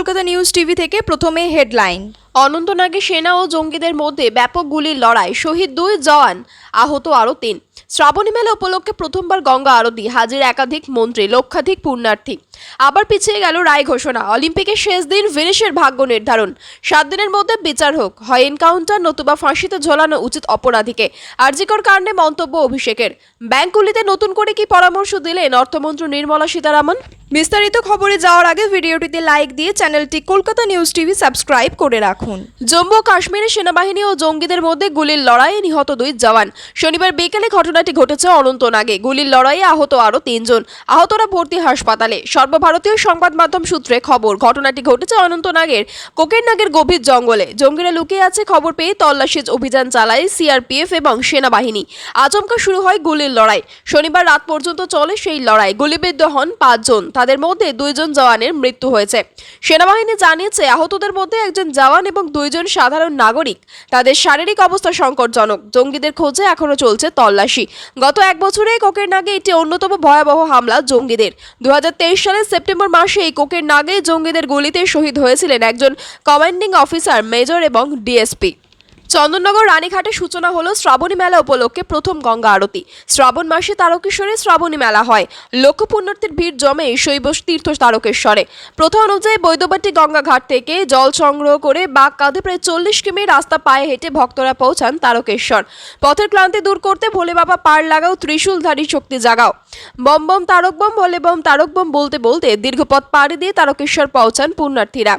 Kolkata news TV থেকে প্রথমে headline. অনন্তনাগে সেনা ও জঙ্গিদের মধ্যে ব্যাপক গুলির লড়াই। শহীদ দুই জওয়ান, আহত আরও তিন। শ্রাবণী মেলা উপলক্ষে প্রথমবার গঙ্গা আরতি, হাজির একাধিক মন্ত্রী, লক্ষাধিক পুণ্যার্থী। আবার পিছিয়ে গেল রায় ঘোষণা। অলিম্পিকের শেষ দিন ভিনিশের ভাগ্য নির্ধারণ। সাত দিনের মধ্যে বিচার হোক। হয় এনকাউন্টার নতুবা ফাঁসিতে ঝোলানো উচিত অপরাধীকে। আরজিকর কারণে মন্তব্য অভিষেকের। ব্যাংকগুলিতে নতুন করে কি পরামর্শ দিলেন অর্থমন্ত্রী নির্মলা সীতারামন? বিস্তারিত খবরে যাওয়ার আগে ভিডিওটিতে লাইক দিয়ে চ্যানেলটি কলকাতা নিউজ টিভি সাবস্ক্রাইব করে রাখুন। জম্মু ও কাশ্মীরের সেনাবাহিনী ও জঙ্গিদের মধ্যে গুলির লড়াইয়ে নিহত দুই জওয়ান। শনিবার বিকেলে ঘটনাটি ঘটেছে অনন্তনাগে গুলির লড়াইয়ে আহত আরও তিনজন। আহতরা ভর্তি হাসপাতালে। সর্বভারতীয় সংবাদ মাধ্যম সূত্রে খবর, ঘটনাটি ঘটেছে অনন্তনাগের কোকেরনাগের গভীর জঙ্গলে। জঙ্গিরা লুকিয়ে আছে খবর পেয়ে তল্লাশি অভিযান চালায় সিআরপিএফ এবং সেনাবাহিনী। আচমকা শুরু হয় গুলির লড়াই। শনিবার রাত পর্যন্ত চলে সেই লড়াই। গুলিবিদ্ধ হন পাঁচজন। তাদের মধ্যে দুইজন জওয়ানের মৃত্যু হয়েছে। সেনাবাহিনী জানিয়েছে, আহতদের মধ্যে একজন জওয়ান এবং দুইজন সাধারণ নাগরিক। তাদের শারীরিক অবস্থা সংকটজনক। জঙ্গিদের খোঁজে এখনও চলছে তল্লাশি। গত এক বছরে কোকের নাগে এটি অন্যতম ভয়াবহ হামলা জঙ্গিদের। দু হাজার তেইশ সালের সেপ্টেম্বর মাসে এই কোকের নাগে জঙ্গিদের গুলিতে শহীদ হয়েছিলেন একজন কমান্ডিং অফিসার, মেজর এবং ডিএসপি। চন্দননগর রানীঘাটে সূচনা হলো শ্রাবণী মেলা উপলক্ষে প্রথম গঙ্গা আরতি। শ্রাবণ মাসে তারকেশ্বরে শ্রাবণী মেলা হয়। লক্ষ পুণ্যার্থীর ভিড় জমে শৈব তীর্থ তারকেশ্বরে। প্রথা অনুযায়ী বৈদ্যবাটি গঙ্গা ঘাট থেকে জল সংগ্রহ করে বাঘ কাঁধে প্রায় চল্লিশ কিমি রাস্তা পায়ে হেঁটে ভক্তরা পৌঁছান তারকেশ্বর। পথের ক্লান্তি দূর করতে ভোলে বাবা পার লাগাও, ত্রিশূলধারী শক্তি জাগাও। বম বম তারক বম, ভোলে বম তারক বম বলতে বলতে দীর্ঘ পথ পাড়ি দিয়ে তারকেশ্বর পৌঁছান পুণ্যার্থীরা।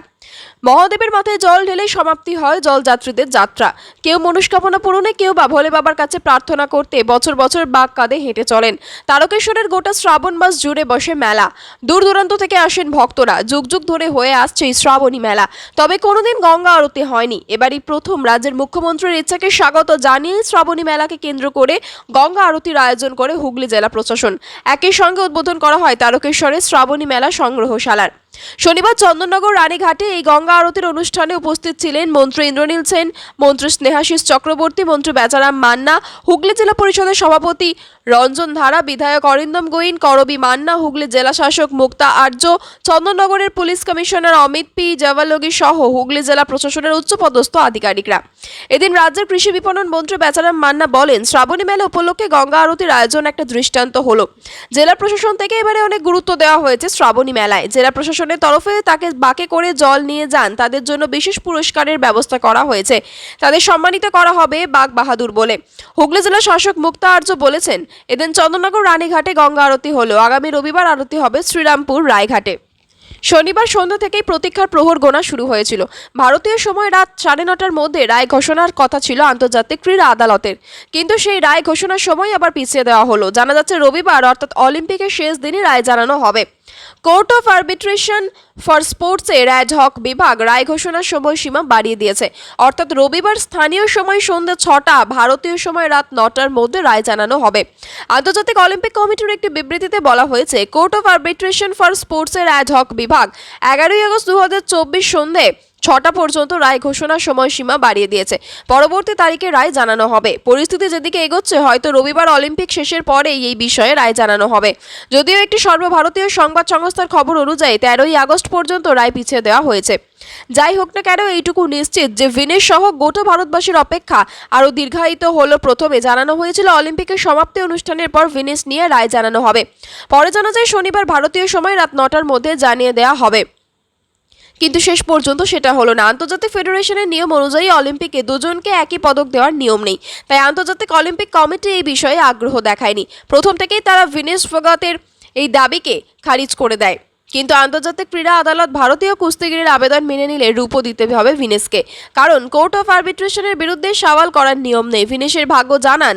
মহাদেবের মাথায় জল ঢেলে সমাপ্তি হয় জলযাত্রীদের যাত্রা। কেউ মনস্কামনা পূরণে, কেউ বা ভোলে বাবার কাছে প্রার্থনা করতে বছর বছর বাঘ কাঁধে হেঁটে চলেন। তারকেশ্বরের গোটা শ্রাবণ মাস জুড়ে বসে মেলা। দূর দূরান্ত থেকে আসেন ভক্তরা। যুগ যুগ ধরে হয়ে আসছে এই শ্রাবণী মেলা। তবে কোনোদিন গঙ্গা আরতি হয়নি। এবারই প্রথম রাজ্যের মুখ্যমন্ত্রীর ইচ্ছাকে স্বাগত জানিয়ে শ্রাবণী মেলাকে কেন্দ্র করে গঙ্গা আরতির আয়োজন করে হুগলি জেলা প্রশাসন। একই সঙ্গে উদ্বোধন করা হয় তারকেশ্বরের শ্রাবণী মেলা সংগ্রহশালার। শনিবার চন্দননগর রানীঘাটে এই গঙ্গা আরতির অনুষ্ঠানে উপস্থিত ছিলেন মন্ত্রী ইন্দ্রনীল সেন, মন্ত্রী স্নেহাশিস চক্রবর্তী, মন্ত্রী বেচারাম মান্না, হুগলি জেলা পরিষদের সভাপতি রঞ্জন ধারা, বিধায়ক অরিন্দম গোয়েন, করবি মান্না, হুগলি জেলা শাসক Mukta Arya, চন্দননগরের police commissioner Amit P Jawalgi সহ হুগলি জেলা প্রশাসনের উচ্চপদস্থ আধিকারিকরা। এদিন রাজ্যের কৃষি বিপণন মন্ত্রী বেচারাম মান্না বলেন, শ্রাবণী মেলা উপলক্ষে গঙ্গা আরতির আয়োজন একটা দৃষ্টান্ত হলো। জেলা প্রশাসন থেকে এবারে অনেক গুরুত্ব দেওয়া হয়েছে শ্রাবণী মেলায়। জেলা প্রশাসনের তরফে তাকে বাকে করে জল নিয়ে যান। তাদের জন্য বিশেষ পুরস্কারের ব্যবস্থা করা হয়েছে। তাদের সম্মানিত করা হবে বাঘ বাহাদুর বলে। হুগলি জেলা শাসক মুক্তা আর্য বলেছেন এদিন চন্দননগর রানীঘাটে গঙ্গা আরতি হলো। আগামী রবিবার আরতি হবে শ্রীরামপুর রায়ঘাটে। শনিবার সন্ধ্যা থেকেই প্রতীক্ষার প্রহর গোনা শুরু হয়েছিল। ভারতীয় সময় রাত সাড়ে নটার মধ্যে রায় ঘোষণার কথা ছিল আন্তর্জাতিক ক্রীড়া আদালতের। কিন্তু সেই রায় ঘোষণার সময় আবার পিছিয়ে দেওয়া হলো। জানা যাচ্ছে, রবিবার, অর্থাৎ অলিম্পিকের শেষ দিনই রায় জানানো হবে। কোর্ট অফ আর্বিট্রেশন ফর স্পোর্টসের অ্যাডহক বিভাগ রায় ঘোষণার সময়সীমা বাড়িয়ে দিয়েছে। অর্থাৎ রবিবার স্থানীয় সময় সন্ধ্যা ছটা, ভারতীয় সময় রাত নটার মধ্যে রায় জানানো হবে। আন্তর্জাতিক অলিম্পিক কমিটির একটি বিবৃতিতে বলা হয়েছে কোর্ট অফ আর্বিট্রেশন ফর স্পোর্টসের অ্যাডহক বিভাগ এগারোই আগস্ট দু চব্বিশ সন্ধে ছটা পর্যন্ত রায় ঘোষণার সময়সীমা বাড়িয়ে দিয়েছে। পরবর্তী তারিখে রায় জানানো হবে। পরিস্থিতি যেদিকে এগোচ্ছে, হয়তো রবিবার অলিম্পিক শেষের পরেই এই বিষয়ে রায় জানানো হবে। যদিও একটি সর্বভারতীয় সংবাদ সংস্থার খবর অনুযায়ী তেরোই আগস্ট পর্যন্ত রায় পিছিয়ে দেওয়া হয়েছে। যাই হোক না কেন, এইটুকু নিশ্চিত যে ভিনেশ সহ গোটা ভারতবাসীর অপেক্ষা আরও দীর্ঘায়িত হলো প্রথমে। জানানো হয়েছিল, অলিম্পিকের সমাপ্তি অনুষ্ঠানের পর ভিনেশ নিয়ে রায় জানানো হবে। পরে জানা যায়, শনিবার ভারতীয় সময় রাত নটার মধ্যে জানিয়ে দেওয়া হবে। কিন্তু শেষ পর্যন্ত সেটা হলো না। আন্তর্জাতিক ফেডারেশনের নিয়ম অনুযায়ী অলিম্পিকে দুজনকে একই পদক দেওয়ার নিয়ম নেই। তাই আন্তর্জাতিক অলিম্পিক কমিটি এই বিষয়ে আগ্রহ দেখায়নি। প্রথম থেকেই তারা ভিনেস ফোগাতের এই দাবিকে খারিজ করে দেয়। কিন্তু আন্তর্জাতিক ক্রীড়া আদালত ভারতীয় কুস্তিগিরের আবেদন মেনে নিলে রূপও দিতে হবে ভিনেসকে। কারণ কোর্ট অফ আর্বিট্রেশনের বিরুদ্ধে সওয়াল করার নিয়ম নেই। ভিনেসের ভাগ্য জানান,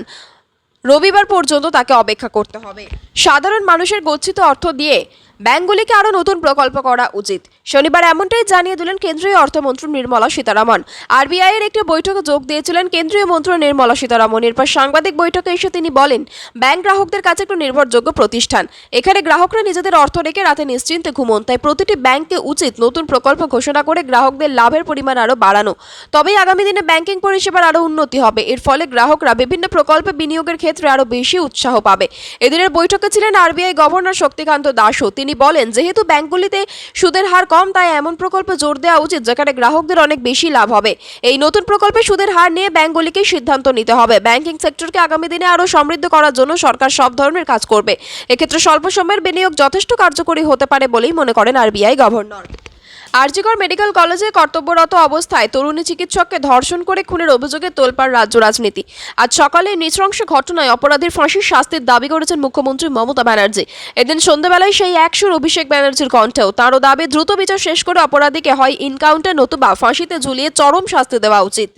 রবিবার পর্যন্ত তাকে অপেক্ষা করতে হবে। সাধারণ মানুষের গচ্ছিত অর্থ দিয়ে ব্যাংকগুলিকে আরও নতুন প্রকল্প করা উচিত। শনিবার এমনটাই জানিয়ে দিলেন কেন্দ্রীয় অর্থমন্ত্রী নির্মলা সীতারামন। আরবিআই এর একটি বৈঠকে যোগ দিয়েছিলেন কেন্দ্রীয় মন্ত্রী নির্মলা সীতারামন। এরপর সাংবাদিক বৈঠকে এসে তিনি বলেন, ব্যাংক গ্রাহকদের কাছে একটু নির্ভরযোগ্য প্রতিষ্ঠান। এখানে গ্রাহকরা নিজেদের অর্থ রেখে রাতে নিশ্চিন্তে ঘুমন। তাই প্রতিটি ব্যাংককে উচিত নতুন প্রকল্প ঘোষণা করে গ্রাহকদের লাভের পরিমাণ আরও বাড়ানো। তবেই আগামী দিনে ব্যাংকিং পরিষেবার আরও উন্নতি হবে। এর ফলে গ্রাহকরা বিভিন্ন প্রকল্পে বিনিয়োগের ক্ষেত্রে আরও বেশি উৎসাহ পাবে। এদিনের বৈঠকে ছিলেন আরবিআই গভর্নর শক্তিকান্ত দাসও। তিনি বলেন, যেহেতু ব্যাংকগুলিতে সুদের হার কম, তাই এমন প্রকল্পে জোর দেওয়া উচিত যেখানে গ্রাহকদের অনেক বেশি লাভ হবে। এই নতুন প্রকল্পে সুদের হার নিয়ে ব্যাংকগুলিকে সিদ্ধান্ত নিতে হবে। ব্যাংকিং সেক্টরকে আগামী দিনে আরও সমৃদ্ধ করার জন্য সরকার সব ধরনের কাজ করবে। এক্ষেত্রে স্বল্প সময়ের বিনিয়োগ যথেষ্ট কার্যকরী হতে পারে বলেই মনে করেন আরবিআই গভর্নর। আরজিকর মেডিকেল কলেজে কর্তব্যরত অবস্থায় তরুণী চিকিৎসককে ধর্ষণ করে খুনের অভিযোগে তোলপাড় রাজ্য রাজনীতি। আজ সকালে নৃশংস ঘটনায় অপরাধীর ফাঁসির শাস্তির দাবি করেছেন মুখ্যমন্ত্রী মমতা ব্যানার্জি। এদিন সন্ধ্যাবেলায় সেই একশোর অভিষেক ব্যানার্জির কণ্ঠেও তাঁরও দাবি, দ্রুত বিচার শেষ করে অপরাধীকে হয় ইনকাউন্টার নতুবা ফাঁসিতে ঝুলিয়ে চরম শাস্তি দেওয়া উচিত।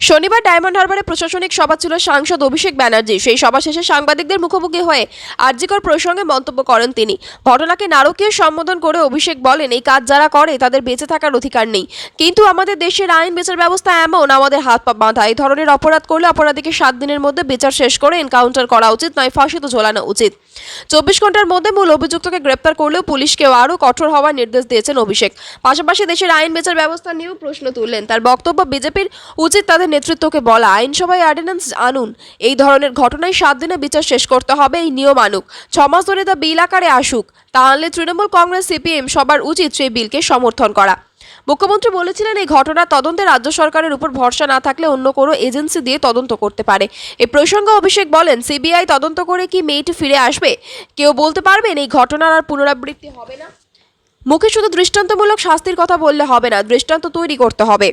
শনিবার ডায়মন্ড হারবারে প্রশাসনিক সভা ছিল সাংসদ অভিষেক ব্যানার্জি। সেই সভা শেষে সাংবাদিকদের মুখোমুখি হয়ে আরজিকর প্রসঙ্গে মন্তব্য করেন তিনি। ঘটনাকে নারকীয় সম্বোধন করে অভিষেক বলেন, এই কাজ যারা করে, তাদের বেঁচে থাকার অধিকার নেই। কিন্তু আমাদের দেশের আইন বিচার ব্যবস্থা এমন, আমাদের হাত পা বাঁধা। এই ধরনের অপরাধ করলে অপরাধীকে সাত দিনের মধ্যে বিচার শেষ করে এনকাউন্টার করা উচিত, নয় ফাঁসিতে ঝোলানো উচিত। চব্বিশ ঘণ্টার মধ্যে মূল অভিযুক্তকে গ্রেপ্তার করলেও পুলিশকেও আরও কঠোর হওয়ার নির্দেশ দিয়েছেন অভিষেক। পাশাপাশি দেশের আইন বিচার ব্যবস্থা নিয়েও প্রশ্ন তুললেন। তার বক্তব্য বিজেপির উচিত, তাদের নেতৃত্বকে বলা, আইনসভায় অর্ডিন্যান্স আনুন। এই ধরনের ঘটনায় সাত দিনে বিচার শেষ করতে হবে, এই নিয়ম আনুক। ছমাস ধরে তা বিল আকারে আসুক। তা আনলে তৃণমূল কংগ্রেস, সিপিএম সবার উচিত সেই বিলকে সমর্থন করা। মুখ্যমন্ত্রী বলেছিলেন, এই ঘটনার তদন্তে রাজ্য সরকারের উপর ভরসা না থাকলে অন্য কোনো এজেন্সি দিয়ে তদন্ত করতে পারে। এ প্রসঙ্গে অভিষেক বলেন, সিবিআই তদন্ত করে কি মেয়েটি ফিরে আসবে? কেউ বলতে পারবেন, এই ঘটনার আর পুনরাবৃত্তি হবে না? মুখে শুধু দৃষ্টান্তমূলক শাস্তির কথা বললে হবে না, দৃষ্টান্ত তৈরি করতে হবে।